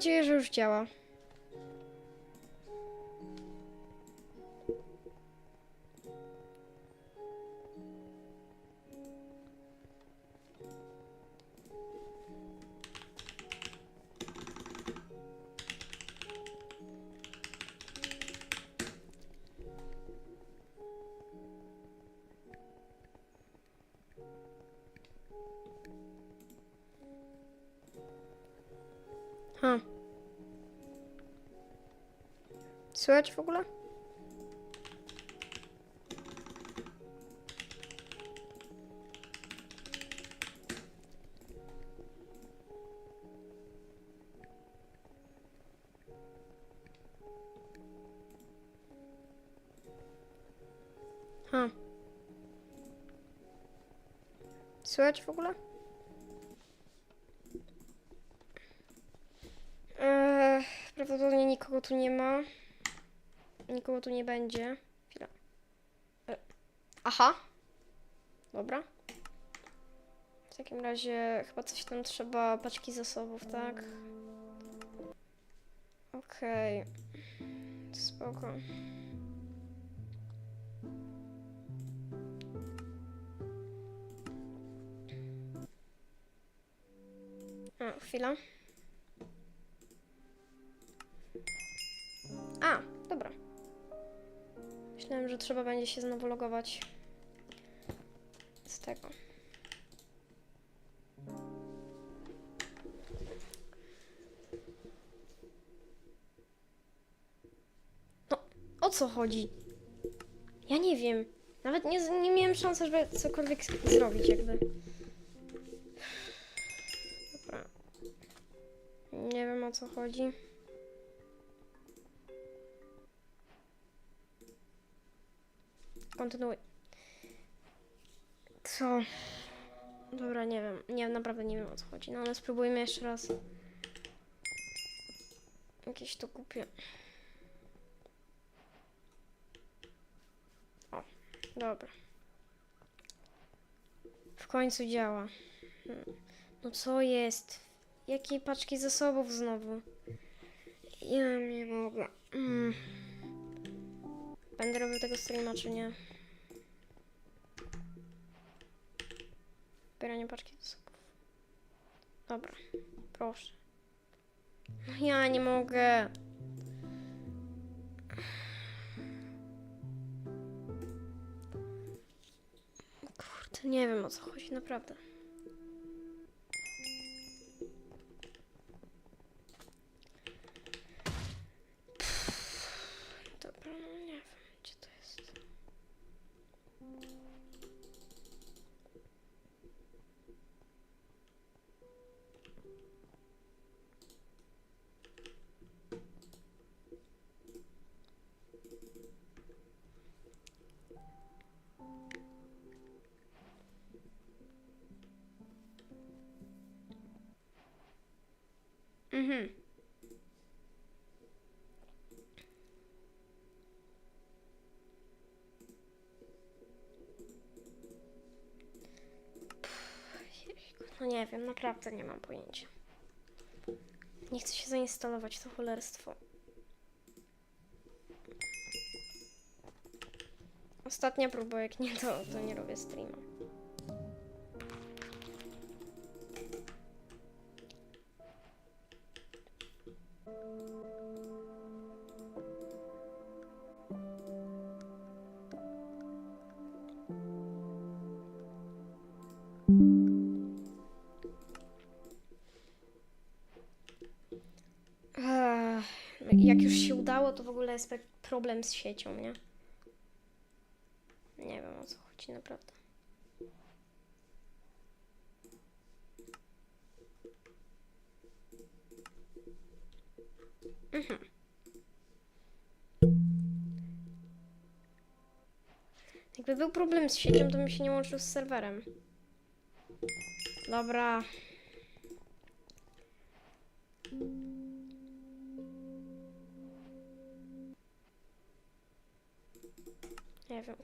nadzieję, że już działa. Ha. Słychać w ogóle? Ha. Słychać w ogóle? Eee, prawdopodobnie nikogo tu nie ma. Nikogo tu nie będzie. Chwila. E, aha. Dobra. W takim razie chyba coś tam trzeba, paczki zasobów, tak? Okej. Spoko. A, chwila. Myślałem, że trzeba będzie się znowu logować z tego. No, o co chodzi? Ja nie wiem. Nawet nie, nie miałem szansy, żeby cokolwiek zrobić, jakby. Dobra. Nie wiem o co chodzi. Kontynuuj. Co? Dobra, nie wiem. Nie, naprawdę nie wiem o co chodzi. No ale spróbujmy jeszcze raz. Jakieś to kupię. O, dobra. W końcu działa. Hmm. No co jest? Jakie paczki zasobów znowu? Ja nie mogę. Mm. Będę robił tego streama, czy nie? Zbieranie paczki zasobów. Dobra, proszę. No ja nie mogę. Kurde, nie wiem o co chodzi, naprawdę. Mhm. No nie wiem, naprawdę nie mam pojęcia. Nie chcę się zainstalować, to cholerstwo. Ostatnia próba, jak nie to, to nie robię streama. Ech, jak już się udało, to w ogóle jest problem z siecią, nie? Nie wiem o co chodzi, naprawdę. Mhm. Jakby był problem z siecią, to bym się nie łączył z serwerem. Dobra. Nie wiem,